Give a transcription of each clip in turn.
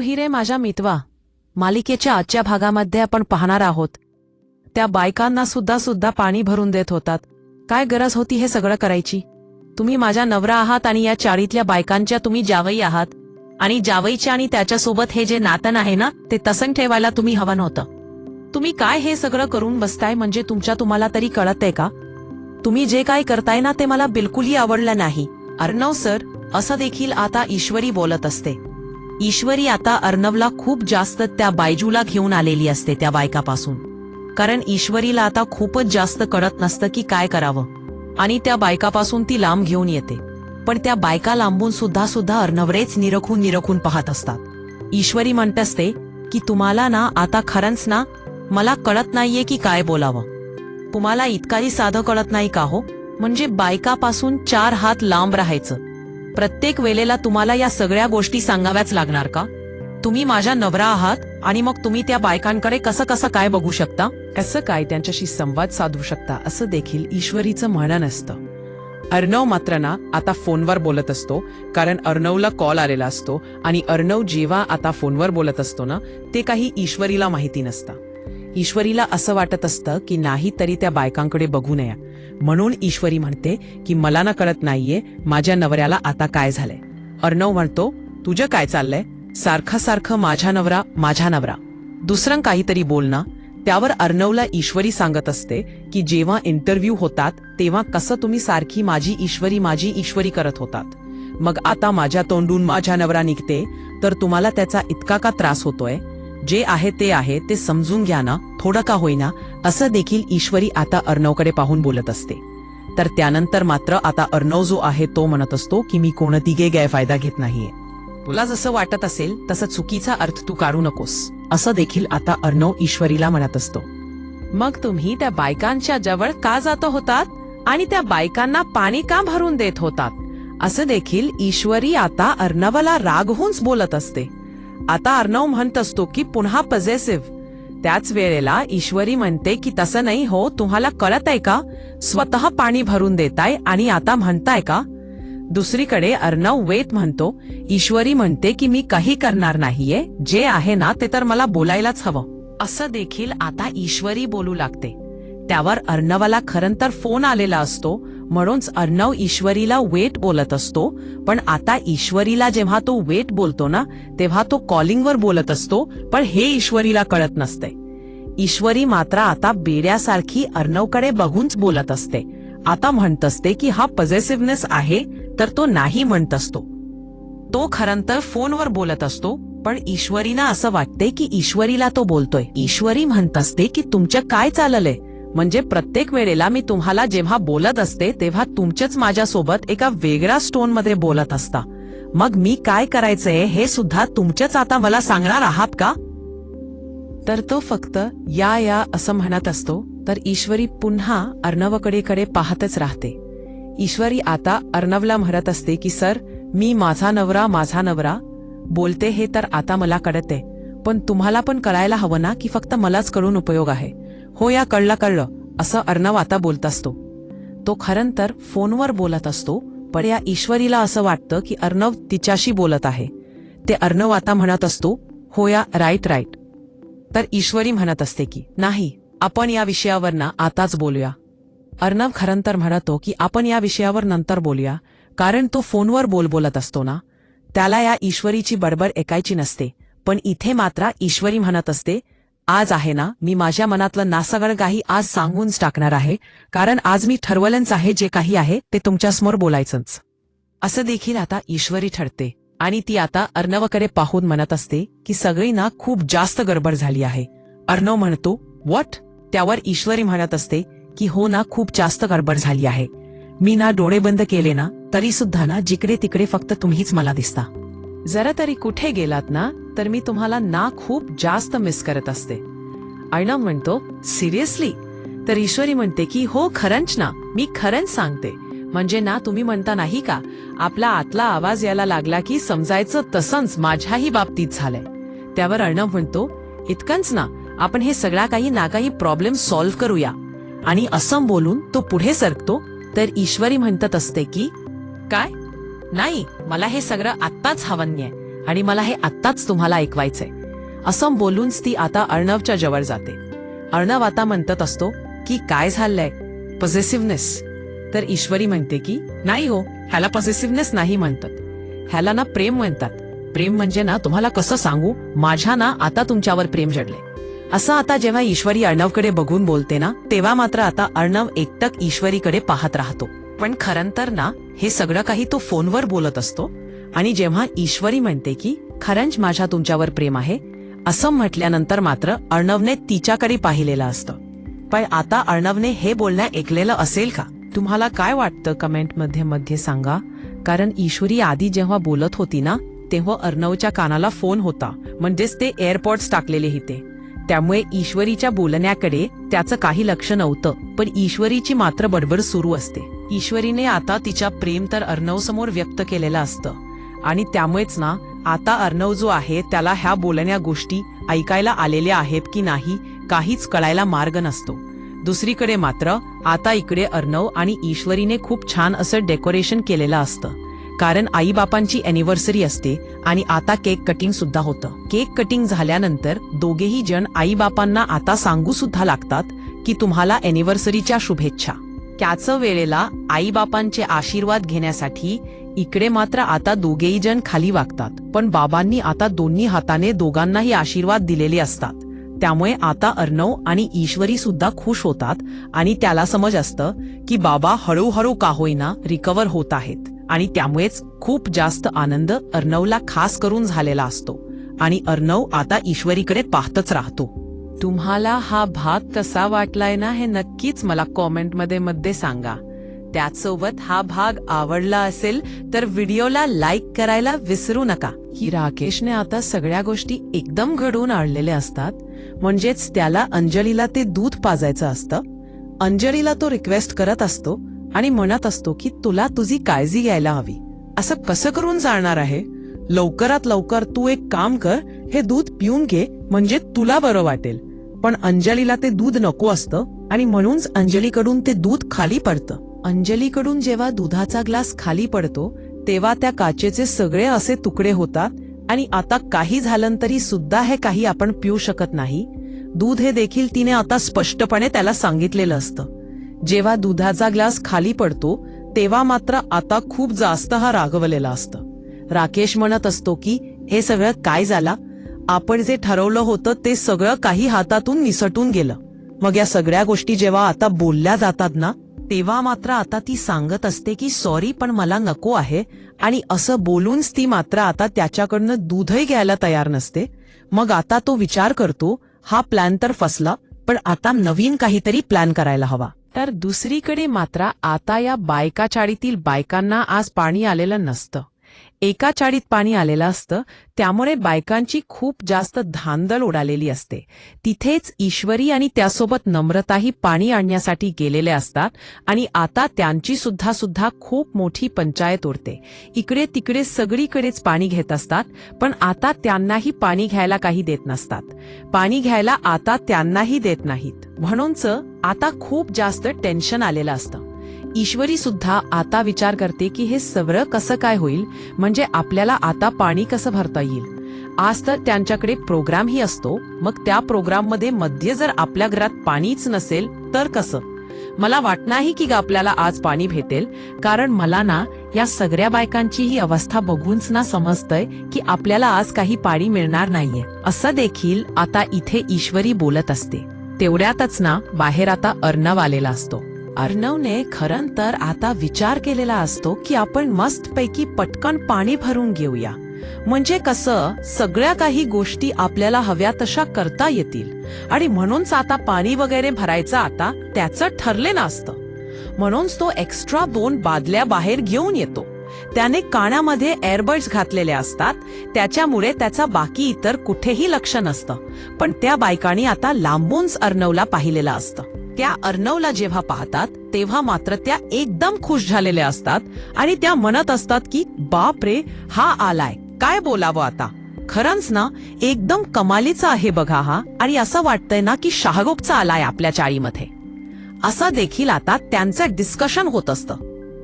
हिरे माझ्या मितवा. मालिकेच्या आजच्या भागामध्ये आपण पाहणार आहोत. त्या बायकांना सुद्धा सुद्धा पाणी भरून देत होतात. काय गरज होती हे सगळं करायची? तुम्ही माझ्या नवरा आहात आणि या चाळीतल्या बायकांच्या तुम्ही जावई आहात. आणि जावईच्या आणि त्याच्यासोबत हे जे नातन आहे ना ते तसंग ठेवायला तुम्ही हवं नव्हतं. तुम्ही काय हे सगळं करून बसताय म्हणजे तुमच्या तुम्हाला तरी कळतंय का? तुम्ही जे काय करताय ना ते मला बिलकुलही आवडलं नाही. अर्णव सर असं देखील आता ईश्वरी बोलत असते. ईश्वरी आता अर्णवला खूप जास्त त्या बायजूला घेऊन आलेली असते त्या बायकापासून. कारण ईश्वरीला आता खूपच जास्त कळत नसतं की काय करावं. आणि त्या बायकापासून ती लांब घेऊन येते. पण त्या बायका लांबून सुद्धा सुद्धा अर्णवरेच निरखून निरखून पाहत असतात. ईश्वरी म्हणत असते की तुम्हाला ना आता खरंच ना मला कळत नाहीये की काय बोलावं. तुम्हाला इतकाही साधं कळत नाही का हो? म्हणजे बायकापासून चार हात लांब राहायचं. प्रत्येक वेळेला तुम्हाला या सगळ्या गोष्टी सांगाव्याच लागणार का? तुम्ही माझ्या नवरा आहात आणि मग तुम्ही त्या बायकांकडे कसं कसं काय बघू शकता? कसं काय त्यांच्याशी संवाद साधू शकता असं देखील ईश्वरीचं म्हणणं नसतं. अर्णव मात्र ना आता फोनवर बोलत असतो कारण अर्णवला कॉल आलेला असतो आणि अर्णव जेव्हा आता फोनवर बोलत असतो ना ते काही ईश्वरीला माहिती नसतं. ईश्वरीला असं वाटत असतं की नाही तरी त्या बायकांकडे बघू नये. म्हणून ईश्वरी म्हणते की मला ना कळत नाहीये माझ्या नवऱ्याला आता काय झालंय. अर्णव म्हणतो तुझं काय चाललंय? सारखं सारखं माझा नवरा माझा नवरा. दुसरं काहीतरी बोल ना. त्यावर अर्णवला ईश्वरी सांगत असते की जेव्हा इंटरव्ह्यू होतात तेव्हा कसं तुम्ही सारखी माझी ईश्वरी माझी ईश्वरी करत होतात. मग आता माझ्या तोंडून माझ्या नवरा निघते तर तुम्हाला त्याचा इतका का त्रास होतोय? जे आहे ते आहे ते समजून घ्या ना थोडं का होईना असं देखील ईश्वरी आता अर्णवकडे पाहून बोलत असते. तर त्यानंतर मात्र आता अर्णव जो आहे तो म्हणत असतो की मी कोणतीही गैरफायदा घेत नाहीये. तुला जसं वाटत असेल तसं चुकीचा अर्थ तू काढू नकोस असं देखील आता अर्णव ईश्वरीला म्हणत असतो. मग तुम्ही त्या बायकांच्या जवळ का जात होतात? आणि त्या बायकांना पाणी का भरून देत होतात? असं देखील ईश्वरी आता अर्णवाला रागहूनच बोलत असते. आता अर्णव म्हणत असतो की पुन्हा पजेसिव्ह त्याच वेळेला ईश्वरी म्हणते की तसं नाही हो तुम्हाला कळत आहे का? स्वतः पाणी भरून देताय आणि आता म्हणताय का? दुसरीकडे अर्णव वेत म्हणतो ईश्वरी म्हणते की मी काही करणार नाहीये जे आहे ना ते तर मला बोलायलाच हवं. असं देखील आता ईश्वरी बोलू लागते. त्यावर अर्णवाला खरं तर फोन आलेला असतो म्हणूनच अर्णव ईश्वरीला वेट बोलत असतो. पण आता ईश्वरीला जेव्हा तो वेट बोलतो ना तेव्हा तो कॉलिंगवर बोलत असतो पण हे ईश्वरीला कळत नसते. ईश्वरी मात्र आता बेड्यासारखी अर्णवकडे बघूनच बोलत असते. आता म्हणत असते की हा पॉझिटिव्हनेस आहे तर तो नाही म्हणत असतो. तो खरं तर फोनवर बोलत असतो पण ईश्वरीना असं वाटते की ईश्वरीला तो बोलतोय. ईश्वरी म्हणत असते की तुमचं काय चाललंय? म्हणजे प्रत्येक वेळेला मी तुम्हाला जेव्हा बोलत असते तेव्हा तुमच्याच माझ्यासोबत एका वेगळ्या स्टोनमध्ये बोलत असता. मग मी काय करायचंय हे सुद्धा तुमच्याच आता मला सांगणार आहात का? तर तो फक्त या या असं म्हणत असतो. तर ईश्वरी पुन्हा अर्णवकडेकडे पाहतच राहते. ईश्वरी आता अर्णवला म्हणत असते की सर मी माझा नवरा माझा नवरा. बोलते हे तर आता मला कळते. पण तुम्हाला पण कळायला हवं ना की फक्त मलाच कळून उपयोग आहे. हो या कळलं कळलं असं अर्णव आता बोलत असतो. तो खरं तर फोनवर बोलत असतो पण या ईश्वरीला असं वाटतं की अर्णव तिच्याशी बोलत आहे. ते अर्णव आता म्हणत असतो हो या राईट राईट. तर ईश्वरी म्हणत असते की नाही आपण या विषयावर ना आताच बोलूया. अर्णव खरं तर म्हणतो की आपण या विषयावर नंतर बोलूया कारण तो फोनवर बोल बोलत असतो ना. त्याला या ईश्वरीची बडबड ऐकायची नसते पण इथे मात्र ईश्वरी म्हणत असते आज आहे ना मी माझ्या मनातलं नासगळं काही आज सांगूनच टाकणार आहे कारण आज मी ठरवलंच आहे जे काही आहे ते तुमच्यासमोर बोलायचंच. असं देखील आता ईश्वरी ठरते. आणि ती आता अर्णवकडे पाहून म्हणत असते की सगळी ना खूप जास्त गडबड झाली आहे. अर्णव म्हणतो वॉट? त्यावर ईश्वरी म्हणत असते की हो ना खूप जास्त गडबड झाली आहे. मी ना डोळे बंद केले ना तरी सुद्धा ना जिकडे तिकडे फक्त तुम्हीच मला दिसता. जरा तरी कुठे गेलात ना तर मी तुम्हाला ना खूप जास्त मिस करत असते. अर्णव म्हणतो सिरियसली तर ईश्वरी म्हणते की हो खरंच ना मी खरंच सांगते. म्हणजे ना तुम्ही म्हणता नाही का आपला आतला आवाज यायला लागला की समजायचं तसंच माझ्याही बाबतीत झालंय. त्यावर अर्णव म्हणतो इतकंच ना आपण हे सगळा काही ना काही प्रॉब्लेम सॉल्व्ह करूया. आणि असं बोलून तो पुढे सरकतो तर ईश्वरी म्हणतात असते की काय? नाही मला हे सगळं आत्ताच हवं आहे आणि मला हे आत्ताच तुम्हाला ऐकवायचंय. असं बोलूनच ती आता अर्णवच्या जवळ जाते. अर्णव आता म्हणतत असतो की काय झालंय? पॉझिटिव्हनेस तर ईश्वरी म्हणते की नाही हो ह्याला पॉझिटिव्हनेस नाही म्हणतात. ह्याला ना प्रेम म्हणतात. प्रेम म्हणजे ना तुम्हाला कसं सांगू? माझ्या ना आता तुमच्यावर प्रेम जडले असं आता जेव्हा ईश्वरी अर्णवकडे बघून बोलते ना तेव्हा मात्र आता अर्णव एकटक ईश्वरीकडे पाहत राहतो. पण खरंतर ना हे सगळं काही तो फोनवर बोलत असतो? आणि जेव्हा ईश्वरी म्हणते की खरंच माझ्या तुमच्यावर प्रेम आहे असं म्हटल्यानंतर मात्र अर्णवने तिच्याकडे पाहिलेलं असतं. पण आता अर्णवने हे बोलणं ऐकलेलं असेल का? तुम्हाला काय वाटतं कमेंटमध्ये मध्ये सांगा. कारण ईश्वरी आधी जेव्हा बोलत होती ना तेव्हा अर्णवच्या कानाला फोन होता. म्हणजेच ते एअरपॉड्स टाकलेले होते. त्यामुळे ईश्वरीच्या बोलण्याकडे त्याचं काही लक्ष नव्हतं. पण ईश्वरीची मात्र बडबड सुरू असते. ईश्वरीने आता तिच्या प्रेम तर अर्णव समोर व्यक्त केलेलं असतं. आणि त्यामुळेच ना आता अर्णव जो आहे त्याला ह्या बोलण्या गोष्टी ऐकायला आलेल्या आहेत की नाही काहीच कळायला मार्ग नसतो. दुसरीकडे मात्र आता इकडे अर्णव आणि ईश्वरीने खूप छान असं डेकोरेशन केलेलं असतं. कारण आईबापांची अॅनिव्हर्सरी असते आणि आता केक कटिंग सुद्धा होतं. केक कटिंग झाल्यानंतर दोघेही जण आईबापांना आता सांगू सुद्धा लागतात की तुम्हाला अॅनिव्हर्सरीच्या शुभेच्छा. त्याच वेळेला आईबापांचे आशीर्वाद घेण्यासाठी इकडे मात्र आता दोघेही जण खाली वागतात पण बाबांनी आता दोन्ही हाताने दोघांनाही आशीर्वाद दिलेले असतात. त्यामुळे आता अर्णव आणि ईश्वरी सुद्धा खुश होतात आणि त्याला समज असतं की बाबा हळूहळू का होईना रिकवर होत आहेत. आणि त्यामुळेच खूप जास्त आनंद अर्णवला खास करून झालेला असतो. आणि अर्णव आता ईश्वरीकडे पाहतच राहतो. तुम्हाला हा भाग कसा वाटलाय ना हे नक्कीच मला कॉमेंटमध्ये मध्ये सांगा. त्याचसोबत हा भाग आवडला असेल तर व्हिडिओला लाईक करायला विसरू नका. ही राकेशने आता सगळ्या गोष्टी एकदम घडवून आणलेल्या असतात. म्हणजेच त्याला अंजलीला ते दूध पाजायचं असतं. अंजलीला तो रिक्वेस्ट करत असतो आणि म्हणत असतो की तुला तुझी काळजी घ्यायला हवी. असं कसं करून जाणार आहे? लवकरात लवकर तू एक काम कर हे दूध पिऊन घे म्हणजे तुला बरं वाटेल. पण अंजलीला ते दूध नको असतं आणि म्हणूनच अंजलीकडून ते दूध खाली पडतं. अंजलीकडून जेव्हा दुधाचा ग्लास खाली पडतो तेव्हा त्या काचेचे सगळे असे तुकडे होतात आणि आता काही झालं तरी सुद्धा हे काही आपण पिऊ शकत नाही. दूध हे देखील तिने आता स्पष्टपणे त्याला सांगितलेलं असतं. जेव्हा दुधाचा ग्लास खाली पडतो तेव्हा मात्र आता खूप जास्त हा रागवलेला असतं. राकेश म्हणत असतो की हे सगळं काय झालं? आपण जे ठरवलं होतं ते सगळं काही हातातून निसटून गेलं. मग या सगळ्या गोष्टी जेव्हा आता बोलल्या जातात ना तेव्हा मात्र आता ती सांगत असते की सॉरी पण मला नको आहे. आणि असं बोलूनच ती मात्र आता त्याच्याकडनं दूधही घ्यायला तयार नसते. मग आता तो विचार करतो हा प्लॅन तर फसला पण आता नवीन काहीतरी प्लॅन करायला हवा. तर दुसरीकडे मात्र आता या बायका चाळीतील बायकांना आज पाणी आलेलं नसतं. एका चाळीत पाणी आलेलं असतं त्यामुळे बायकांची खूप जास्त धांदल उडालेली असते. तिथेच ईश्वरी आणि त्यासोबत नम्रताही पाणी आणण्यासाठी गेलेले असतात आणि आता त्यांची सुद्धा सुद्धा खूप मोठी पंचायत उडते. इकडे तिकडे सगळीकडेच पाणी घेत असतात पण आता त्यांनाही पाणी घ्यायला काही देत नसतात. पाणी घ्यायला आता त्यांनाही देत नाहीत. म्हणूनच आता खूप जास्त टेन्शन आलेलं असतं. ईश्वरी सुद्धा आता विचार करते की हे सगळं कसं काय होईल? म्हणजे आपल्याला आता पाणी कसं भरता येईल? आज तर त्यांच्याकडे प्रोग्रामही असतो. मग त्या प्रोग्राममध्ये मध्ये जर आपल्या घरात पाणीच नसेल तर कसं? मला वाट नाही की आपल्याला आज पाणी भेटेल. कारण मला ना या सगळ्या बायकांची ही अवस्था बघूनच ना समजतंय की आपल्याला आज काही पाणी मिळणार नाहीये. असं देखील आता इथे ईश्वरी बोलत असते. तेवढ्यातच ना बाहेर आता अर्णव आलेला असतो. अर्णवने खरं तर आता विचार केलेला असतो की आपण मस्तपैकी पटकन पाणी भरून घेऊया. म्हणजे कसं सगळ्या काही गोष्टी आपल्याला हव्या तशा करता येतील. आणि म्हणूनच आता पाणी वगैरे भरायचं आता त्याचं ठरले असतं म्हणूनच तो एक्स्ट्रा दोन बादल्या बाहेर घेऊन येतो. त्याने कानामध्ये एअरबड्स घातलेले असतात. त्याच्यामुळे त्याचा बाकी इतर कुठेही लक्ष नसतं. पण त्या बायकांनी आता लांबूनच अर्णवला पाहिलेलं असतं. त्या अर्णवला जेव्हा पाहतात तेव्हा मात्र त्या एकदम खुश झालेल्या असतात आणि त्या म्हणत असतात की बाप रे हा आलाय. काय बोलावं आता? खरंच ना एकदम कमालीचा आहे बघा हा. आणि असं वाटतंय ना की शहागोपचा आलाय आपल्या चाळीमध्ये. असं देखील आता त्यांचं डिस्कशन होत असतं.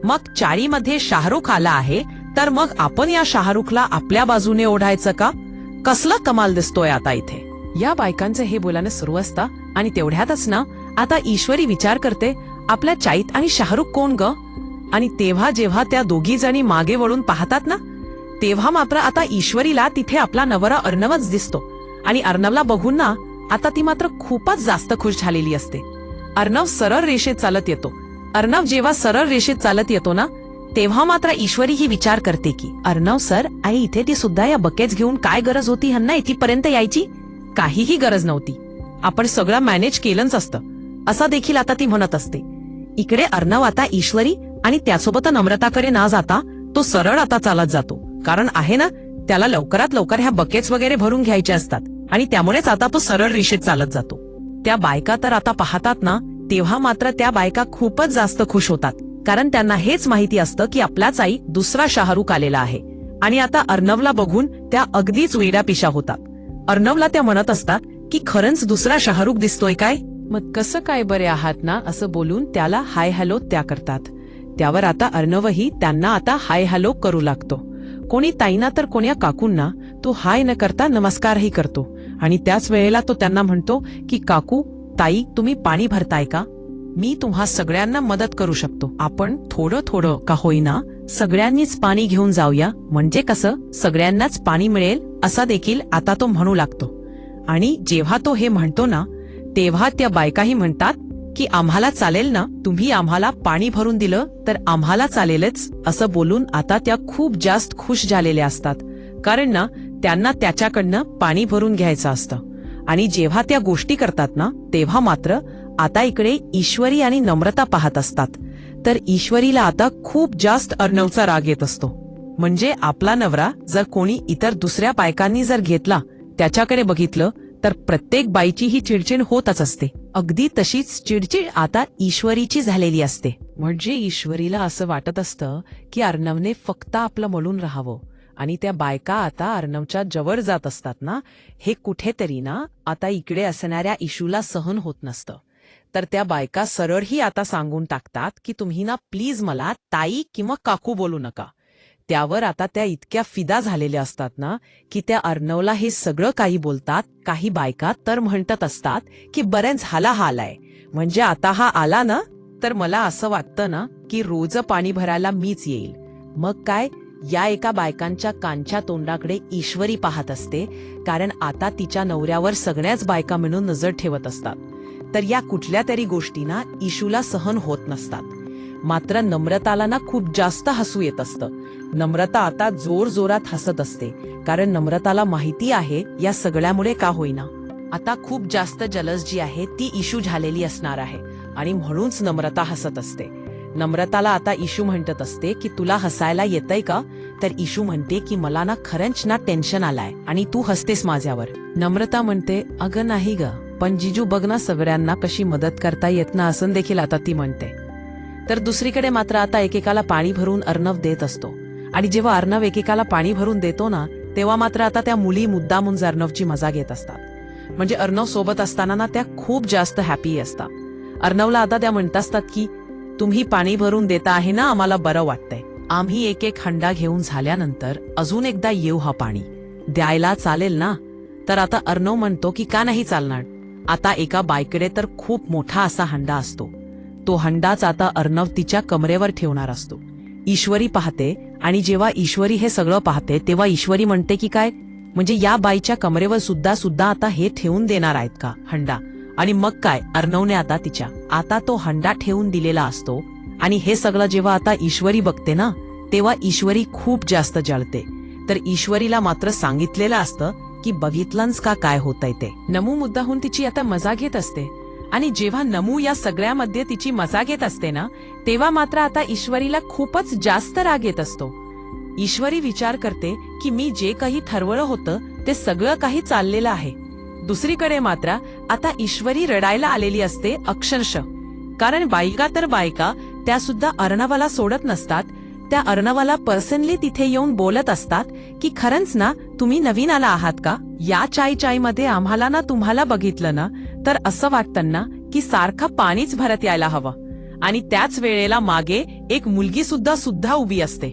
मग चाळीमध्ये शाहरुख आला आहे तर मग आपण या शाहरुखला आपल्या बाजूने ओढायचं का? कसला कमाल दिसतोय आता इथे. या बायकांचं हे बोलानं सुरू असतं आणि तेवढ्यातच ना आता ईश्वरी विचार करते आपल्या चाईत आणि शाहरुख कोण ग? आणि तेव्हा जेव्हा त्या दोघी जणी मागे वळून पाहतात ना तेव्हा मात्र आता ईश्वरीला तिथे आपला नवरा अर्णवच दिसतो. आणि अर्णवला बघून ना आता ती मात्र खूपच जास्त खुश झालेली असते. अर्णव सरळ रेषेत चालत येतो. अर्णव जेव्हा सरळ रेषेत चालत येतो ना तेव्हा मात्र ईश्वरी ही विचार करते की अर्णव सर आई इथे ती सुद्धा या बकेट्स घेऊन काय गरज होती ह्यांना इथेपर्यंत यायची? काहीही गरज नव्हती. आपण सगळं मॅनेज केलंच असतं. असा देखील आता ती म्हणत असते. इकडे अर्णव आता ईश्वरी आणि त्यासोबत नम्रताकडे ना जाता तो सरळ आता चालत जातो. कारण आहे ना त्याला लवकरात लवकर ह्या बकेट्स वगैरे भरून घ्यायचे असतात आणि त्यामुळेच आता तो सरळ रिषेत चालत जातो. त्या बायका तर आता पाहतात ना तेव्हा मात्र त्या बायका खूपच जास्त खुश होतात. कारण त्यांना हेच माहिती असतं की आपलाच आई दुसरा शाहरुख आलेला आहे. आणि आता अर्णवला बघून त्या अगदीच वेड्या पिशा होतात. अर्णवला त्या म्हणत असतात की खरंच दुसरा शाहरुख दिसतोय काय? मग कसं काय बरे आहात ना असं बोलून त्याला हाय हॅलो त्या करतात. त्यावर आता अर्णवही त्यांना आता हाय हॅलो करू लागतो. कोणी ताईना तर कोण्या काकूंना तो हाय न करता नमस्कारही करतो. आणि त्याच वेळेला तो त्यांना म्हणतो की काकू ताई तुम्ही पाणी भरताय का? मी तुम्हा सगळ्यांना मदत करू शकतो. आपण थोडं थोडं का होईना सगळ्यांनीच पाणी घेऊन जाऊया. म्हणजे कसं? सगळ्यांनाच पाणी मिळेल असा देखील आता तो म्हणू लागतो. आणि जेव्हा तो हे म्हणतो ना तेव्हा त्या बायकाही म्हणतात की आम्हाला चालेल ना? तुम्ही आम्हाला पाणी भरून दिलं तर आम्हाला चालेलच. असं बोलून आता त्या खूप जास्त खुश झालेल्या असतात. कारण ना त्यांना त्याच्याकडनं पाणी भरून घ्यायचं असतं. आणि जेव्हा त्या गोष्टी करतात ना तेव्हा मात्र आता इकडे ईश्वरी आणि नम्रता पाहत असतात. तर ईश्वरीला आता खूप जास्त अर्णवचा राग येत असतो. म्हणजे आपला नवरा जर कोणी इतर दुसऱ्या बायकांनी जर घेतला त्याच्याकडे बघितलं तर प्रत्येक बाईची ही चिडचिड होतच असते. अगदी तशीच चिडचिड आता ईश्वरीची झालेली असते. म्हणजे ईश्वरीला असं वाटत असतं की अर्णवने फक्त आपलं म्हणून राहावं. आणि त्या बायका आता अर्णवच्या जवळ जात असतात ना हे कुठेतरी ना आता इकडे असणाऱ्या इशूला सहन होत नसतं. तर त्या बायका सरळही आता सांगून टाकतात की तुम्ही ना प्लीज मला ताई किंवा काकू बोलू नका. त्यावर आता त्या इतक्या फिदा झालेल्या असतात ना की त्या अर्णवला हे सगळं काही बोलतात काही बायका तर म्हणतात असतात की बऱ्याच हाला हा आलाय म्हणजे आता हा आला ना तर मला असं वाटतं ना की रोज पाणी भरायला मीच येईल. मग काय? या एका बायकांच्या कांच्या तोंडाकडे ईश्वरी पाहत असते कारण आता तिच्या नवऱ्यावर सगळ्याच बायका मिळून नजर ठेवत असतात. तर या कुठल्या तरी गोष्टींना इशूला सहन होत नसतात. मात्र नम्रताला ना खूप जास्त हसू येत असतं. नम्रता आता जोर जोरात हसत असते. कारण नम्रताला माहिती आहे या सगळ्यामुळे का होईना. आता खूप जास्त जलस जी आहे ती इशू झालेली असणार आहे. आणि म्हणूनच नम्रता हसत असते. नम्रताला आता इशू म्हणत असते की तुला हसायला येतंय का? तर इशू म्हणते की मला ना खरंच ना टेन्शन आलाय आणि तू हसतेस माझ्यावर. नम्रता म्हणते अगं नाही ग. पण जिजू बघ ना सगळ्यांना कशी मदत करता येत ना असं देखील आता ती म्हणते. तर दुसरीकडे मात्र आता एकेकाला पाणी भरून अर्णव देत असतो. आणि जेव्हा अर्णव एकेकाला पाणी भरून देतो ना तेव्हा मात्र आता त्या मुली मुद्दामून अर्णवची मजा घेत असतात. म्हणजे अर्णव सोबत असताना ना त्या खूप जास्त हॅपी असतात. अर्णवला आता त्या म्हणत असतात की तुम्ही पाणी भरून देता आहे ना आम्हाला बरं वाटतंय. आम्ही एक एक हंडा घेऊन झाल्यानंतर अजून एकदा येऊ हा पाणी. द्यायला चालेल ना? तर आता अर्णव म्हणतो की का नाही चालणार? आता एका बायकडे तर खूप मोठा असा हंडा असतो. तो हंडाच आता अर्णव तिच्या कमरेवर ठेवणार असतो. ईश्वरी पाहते आणि जेव्हा ईश्वरी हे सगळं पाहते तेव्हा ईश्वरी म्हणते की काय? म्हणजे या बाईच्या कमरेवर सुद्धा सुद्धा आता हे ठेवून देणार आहेत का हंडा? आणि मग काय? अर्णवने आता तिच्या आता तो हंडा ठेवून दिलेला असतो. आणि हे सगळं जेव्हा आता ईश्वरी बघते ना तेव्हा ईश्वरी खूप जास्त जळते. तर ईश्वरीला मात्र सांगितलेलं असतं की बघितलंच का काय होतंय ते. नमू मुद्दाहून तिची आता मजा घेत असते. आणि जेव्हा नमू या सगळ्यामध्ये तिची मजा घेत असते ना तेव्हा मात्र आता ईश्वरीला खूपच जास्त राग येत असतो. ईश्वरी विचार करते की मी जे काही ठरवलं होतं ते सगळं काही चाललेलं आहे. दुसरीकडे मात्र आता ईश्वरी रडायला आलेली असते अक्षरशः. कारण बायका तर बायका त्या सुद्धा अर्णवाला सोडत नसतात त्या अर्णवाला पर्सनली तिथे येऊन बोलत असतात की खरंच ना तुम्ही नवीन आला आहात का? या चाय चायमध्ये आम्हाला ना तुम्हाला बघितलं ना तर असं वाटतं ना की सारखं पाणीच भरत यायला हवं. आणि त्याच वेळेला मागे एक मुलगी सुद्धा सुद्धा उभी असते.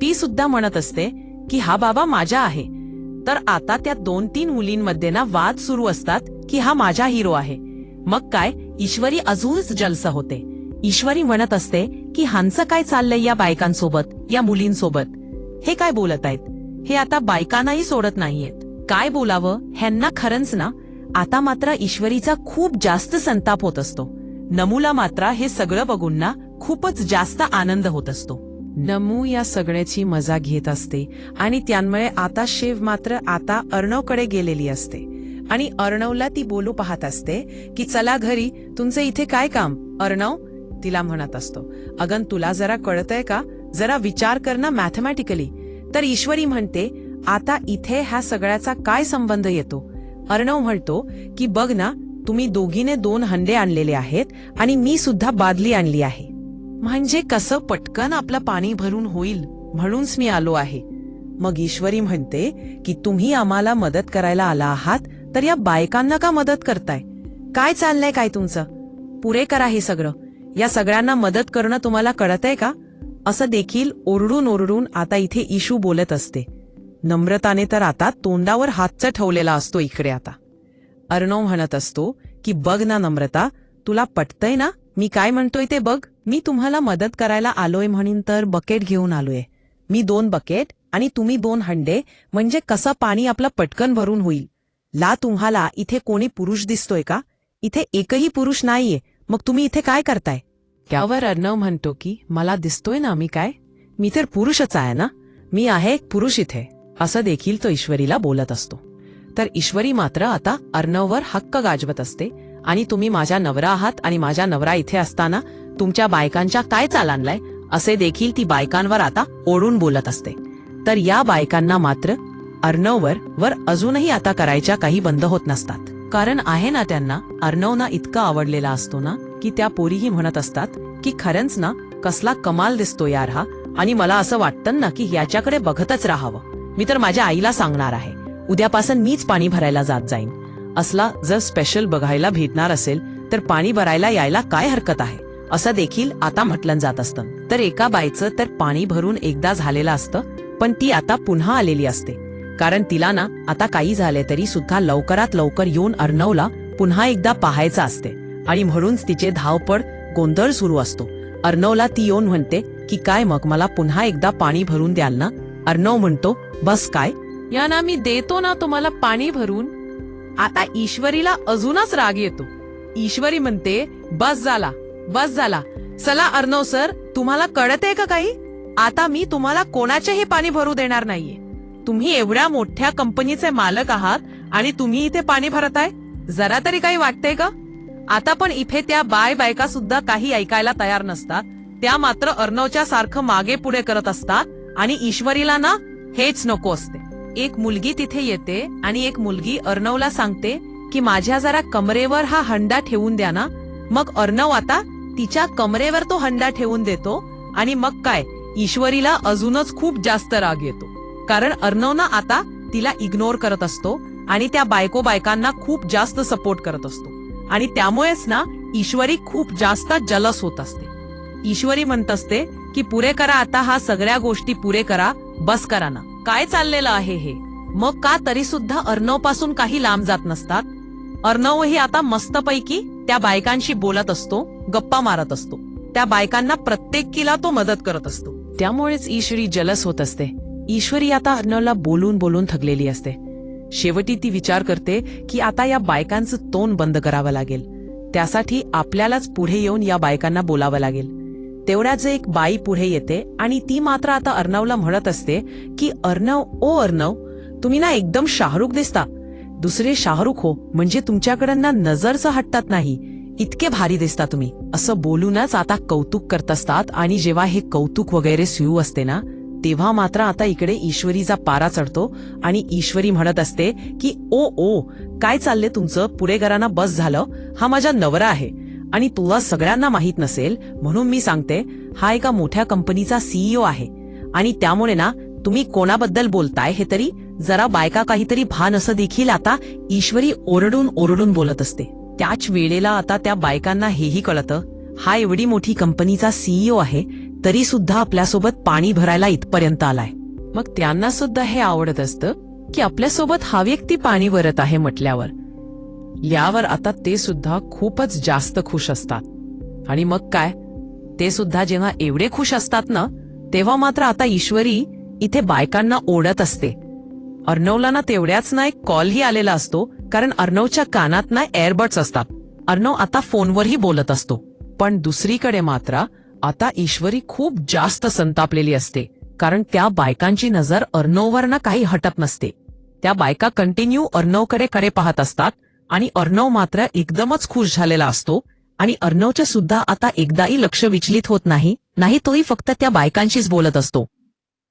ती सुद्धा म्हणत असते की हा बाबा माझा आहे. तर आता त्या दोन तीन मुलींमध्ये ना वाद सुरू असतात की हा माझा हिरो आहे. मग काय? ईश्वरी अजूनच जलस होते. ईश्वरी म्हणत असते की हांचं काय चाललंय या बायकांसोबत या मुलींसोबत? हे काय बोलत आहेत? हे आता बायकांनाही सोडत नाहीयेत. काय बोलावं? ह्यांना खरंच ना आता मात्र ईश्वरीचा खूप जास्त संताप होत असतो. नमूला मात्र हे सगळं बघून ना खूपच जास्त आनंद होत असतो. नमू या सगळ्याची मजा घेत असते आणि त्यामुळे आता शिव मात्र आता अर्णवकडे गेलेली असते. आणि अर्णवला ती बोलू पाहत असते की चला घरी तुमचे इथे काय काम? अर्णव तिला म्हणत असतो अगं तुला जरा कळतंय का? जरा विचार कर ना मॅथमॅटिकली तर ईश्वरी म्हणते आता इथे ह्या सगळ्याचा काय संबंध येतो? अर्णव म्हणतो की बघ ना तुम्ही दोघीने दोन हंडे आणलेले आहेत आणि मी सुद्धा बादली आणली आहे. म्हणजे कसं पटकन आपलं पाणी भरून होईल? म्हणूनच मी आलो आहे. मग ईश्वरी म्हणते की तुम्ही आम्हाला मदत करायला आला आहात तर या बायकांना का मदत करताय? काय चाललंय काय तुमचं? पुरे करा हे सगळं. या सगळ्यांना मदत करणं तुम्हाला कळतंय का? असं देखील ओरडून ओरडून आता इथे इशू बोलत असते. नम्रताने तर आता तोंडावर हातचा ठेवलेला असतो इकडे आता. अर्णव म्हणत असतो की बघ ना नम्रता तुला पटतंय ना? मी काय म्हणतोय ते बघ. मी तुम्हाला मदत करायला आलोय म्हणून तर बकेट घेऊन आलोय. मी दोन बकेट आणि तुम्ही दोन हंडे म्हणजे कसं पाणी आपलं पटकन भरून होईल? ला तुम्हाला इथे कोणी पुरुष दिसतोय का? इथे एकही पुरुष नाहीये. मग तुम्ही इथे काय करताय? त्यावर अर्णव म्हणतो की मला दिसतोय ना मी काय? मी तर पुरुषच आहे ना? मी आहे एक पुरुष इथे. असं देखील तो ईश्वरीला बोलत असतो. तर ईश्वरी मात्र आता अर्णववर हक्क गाजवत असते. आणि तुम्ही माझ्या नवरा आहात आणि माझ्या नवरा इथे असताना तुमच्या बायकांच्या काय चाल आणलाय असे देखील ती बायकांवर आता ओढून बोलत असते. तर या बायकांना मात्र अर्णववर वर अजूनही आता करायच्या काही बंद होत नसतात. कारण आहे ना त्यांना अर्णवना इतका आवडलेला असतो ना की त्या पोरीही म्हणत असतात की खरंच ना कसला कमाल दिसतो यार हा. आणि मला असं वाटतं ना की याच्याकडे बघतच राहावं. मी तर माझ्या आईला सांगणार आहे. उद्यापासून मीच पाणी भरायला जात जाईन. असला जर स्पेशल बघायला भेटणार असेल तर पाणी भरायला यायला काय हरकत आहे? असं देखील आता म्हटलं जात असतं. तर एका बाईचं तर पाणी भरून एकदा झालेलं असतं पण ती आता पुन्हा आलेली असते. कारण तिला ना आता काही झाले तरी सुद्धा लवकरात लवकर येऊन अर्णवला पुन्हा एकदा पाहायचं असते. आणि म्हणूनच तिचे धावपळ गोंधळ सुरू असतो. अर्णवला ती येऊन म्हणते की काय मग मला पुन्हा एकदा पाणी भरून द्याल ना? अर्णव म्हणतो बस काय? या ना मी देतो ना तुम्हाला पाणी भरून. आता ईश्वरीला अजूनच राग येतो. ईश्वरी म्हणते बस झाला बस झाला. चला अर्णव सर तुम्हाला कळतंय का काही? आता मी तुम्हाला कोणाचेही पाणी भरू देणार नाहीये. तुम्ही एवढ्या मोठ्या कंपनीचे मालक आहात आणि तुम्ही इथे पाणी भरताय? जरा तरी काही वाटतंय का? आता पण इथे त्या बाय बायका सुद्धा काही ऐकायला तयार नसतात. त्या मात्र अर्णवच्या सारखं मागे पुढे करत असतात आणि ईश्वरीला ना हेच नको असते. एक मुलगी तिथे येते आणि एक मुलगी अर्णवला सांगते की माझ्या जरा कमरेवर हा हंडा ठेवून द्या ना. मग अर्णव आता तिच्या कमरेवर तो हंडा ठेवून देतो आणि मग काय ईश्वरीला अजूनच खूप जास्त राग येतो. कारण अर्णव ना आता तिला इग्नोर करत असतो आणि त्या बायको बायकांना खूप जास्त सपोर्ट करत असतो. आणि त्यामुळेच ना ईश्वरी खूप जास्त जलस होत असते. ईश्वरी म्हणत असते की पुरे करा आता हा सगळ्या गोष्टी पुरे करा बस करा ना. काय चाललेलं आहे हे? मग का तरी सुद्धा अर्णवपासून काही लांब जात नसतात? अर्णवही आता मस्तपैकी त्या बायकांशी बोलत असतो गप्पा मारत असतो. त्या बायकांना प्रत्येकीला तो मदत करत असतो. त्यामुळेच ईश्वरी जलस होत असते. ईश्वरी आता अर्णवला बोलून बोलून थकलेली असते. शेवटी ती विचार करते की आता या बायकांचं तोंड बंद करावं लागेल. त्यासाठी आपल्यालाच पुढे येऊन या बायकांना बोलावं लागेल. तेवढ्याच एक बाई पुढे येते आणि ती मात्र आता अर्णवला म्हणत असते की अर्णव ओ अर्णव तुम्ही ना एकदम शाहरुख दिसता. दुसरे शाहरुख हो म्हणजे तुमच्याकडं ना नजरच हटतात नाही. इतके भारी दिसता तुम्ही. असं बोलूनच आता कौतुक करत असतात आणि जेव्हा हे कौतुक वगैरे सुरू असते ना तेव्हा मात्र आता इकडे ईश्वरीचा पारा चढतो आणि ईश्वरी म्हणत असते की ओ ओ काय चालले तुमचं? पुढे घरांना बस झालं? हा माझा नवरा आहे आणि तुला सगळ्यांना माहीत नसेल म्हणून मी सांगते हा एका मोठ्या कंपनीचा सीईओ आहे आणि त्यामुळे ना तुम्ही कोणाबद्दल बोलताय हे तरी जरा बायका काहीतरी भान असं देखील आता ईश्वरी ओरडून ओरडून बोलत असते. त्याच वेळेला आता त्या बायकांना हेही कळतं हा एवढी मोठी कंपनीचा सीईओ आहे तरी सुद्धा आपल्यासोबत पाणी भरायला इथपर्यंत आलाय. मग त्यांना सुद्धा हे आवडत असतं की आपल्यासोबत हा व्यक्ती पाणी भरत आहे म्हटल्यावर. यावर आता ते सुद्धा खूपच जास्त खुश असतात. आणि मग काय? ते सुद्धा जेव्हा एवढे खुश असतात ना तेव्हा मात्र आता ईश्वरी इथे बायकांना ओढत असते. अर्णवला ना तेवढ्याच ना एक कॉलही आलेला असतो कारण अर्णवच्या कानात ना एअरबड्स असतात. अर्णव आता फोनवरही बोलत असतो. पण दुसरीकडे मात्र आता ईश्वरी खूप जास्त संतापलेली असते कारण त्या बायकांची नजर अर्णववरनं काही हटत नसते. त्या बायका कंटिन्यू अर्णवकडे कडे पाहत असतात आणि अर्णव मात्र एकदमच खुश झालेला असतो आणि अर्णवचे सुद्धा आता एकदाही लक्ष विचलित होत नाही नाही तोही फक्त त्या बायकांशीच बोलत असतो.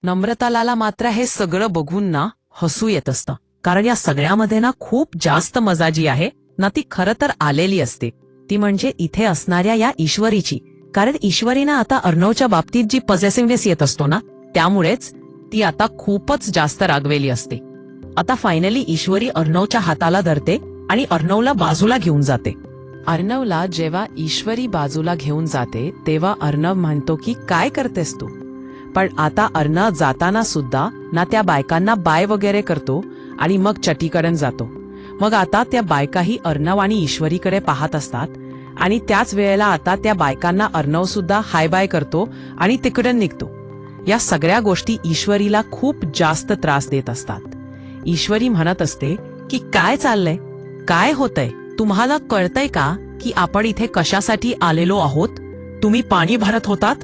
नम्रतालाला मात्र हे सगळं बघून ना हसू येत असतं कारण या सगळ्यामध्ये ना खूप जास्त मजा जी आहे ना ती खरं तर आलेली असते. ती म्हणजे इथे असणाऱ्या या ईश्वरीची कारण ईश्वरीनं आता अर्णवच्या बाबतीत जी पजेसिव्हनेस येत असतो ना त्यामुळेच ती आता खूपच जास्त रागवेली असते. आता फायनली ईश्वरी अर्णवच्या हाताला धरते आणि अर्णवला बाजूला घेऊन जाते. अर्णवला जेव्हा ईश्वरी बाजूला घेऊन जाते तेव्हा अर्णव म्हणतो की काय करतेस तू? पण आता अर्णव जाताना सुद्धा ना त्या बायकांना बाय वगैरे करतो आणि मग चटीकडन जातो. मग आता त्या बायकाही अर्णव आणि ईश्वरीकडे पाहत असतात आणि त्याच वेळेला आता त्या बायकांना अर्णव सुद्धा हाय बाय करतो आणि तिकडून निघतो. या सगळ्या गोष्टी ईश्वरीला खूप जास्त त्रास देत असतात. ईश्वरी म्हणत असते की काय चाललंय? काय होतंय? तुम्हाला कळतंय का की आपण इथे कशासाठी आलेलो आहोत? तुम्ही पाणी भरत होतात?